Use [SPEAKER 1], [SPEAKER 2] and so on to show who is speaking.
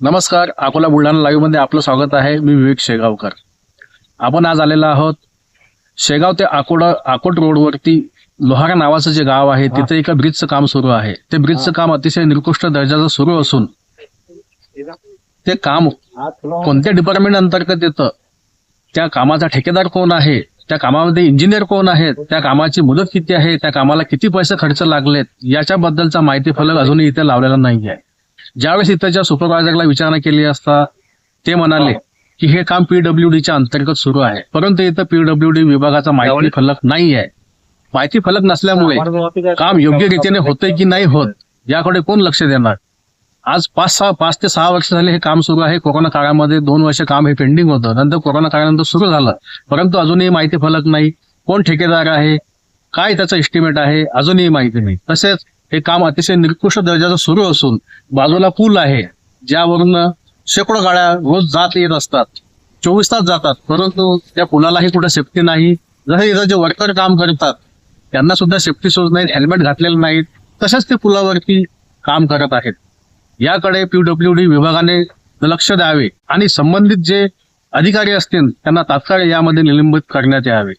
[SPEAKER 1] नमस्कार अकोला बुलढाणा लाईव्हमध्ये आपलं स्वागत आहे. मी विवेक शेगावकर. आपण आज आलेलो आहोत शेगाव ते अकोला अकोट रोडवरती लोहारा नावाचं जे गाव आहे तिथे एका ब्रिजचं काम सुरू आहे. ते ब्रिजचं काम अतिशय निकृष्ट दर्जाचं सुरू असून ते काम कोणत्या डिपार्टमेंट अंतर्गत येतं? त्या कामाचा ठेकेदार कोण आहे? त्या कामामध्ये इंजिनियर कोण आहेत? त्या कामाची मुदत किती आहे? त्या कामाला किती पैसे खर्च लागलेत? याच्याबद्दलचा माहिती फलक अजूनही इथे लावलेला नाही आहे ज्यावेळेस इथच्या सुपरवायझरला विचारणा केली असता ते म्हणाले की हे काम पीडब्ल्यू डीच्या अंतर्गत सुरू आहे. परंतु इथं पीडब्ल्यू डी विभागाचा माहिती फलक नाही आहे. माहिती फलक नसल्यामुळे काम योग्य रीतीने होतंय की नाही होत याकडे कोण लक्ष देणार? आज पाच सहा पाच ते सहा वर्ष झाले हे काम सुरू आहे. कोरोना काळामध्ये दोन वर्ष काम हे पेंडिंग होतं. नंतर कोरोना काळानंतर सुरू झालं. परंतु अजूनही माहिती फलक नाही. कोण ठेकेदार आहे? काय त्याचं एस्टिमेट आहे? अजूनही माहिती नाही. तसेच हे काम अतिशय निकृष्ट दर्जाचं सुरू असून बाजूला पूल आहे ज्यावरून शेकडो गाड्या रोज जात येत असतात. चोवीस तास जातात परंतु त्या पुलालाही कुठे सेफ्टी नाही. जसे इथं जे वर्कर काम करतात त्यांना सुद्धा सेफ्टी शूज नाहीत हेल्मेट घातलेले नाहीत तसेच ते पुलावरती काम करत आहेत. याकडे पीडब्ल्यू डी विभागाने लक्ष द्यावे आणि संबंधित जे अधिकारी असतील त्यांना तात्काळ यामध्ये निलंबित करण्यात यावे.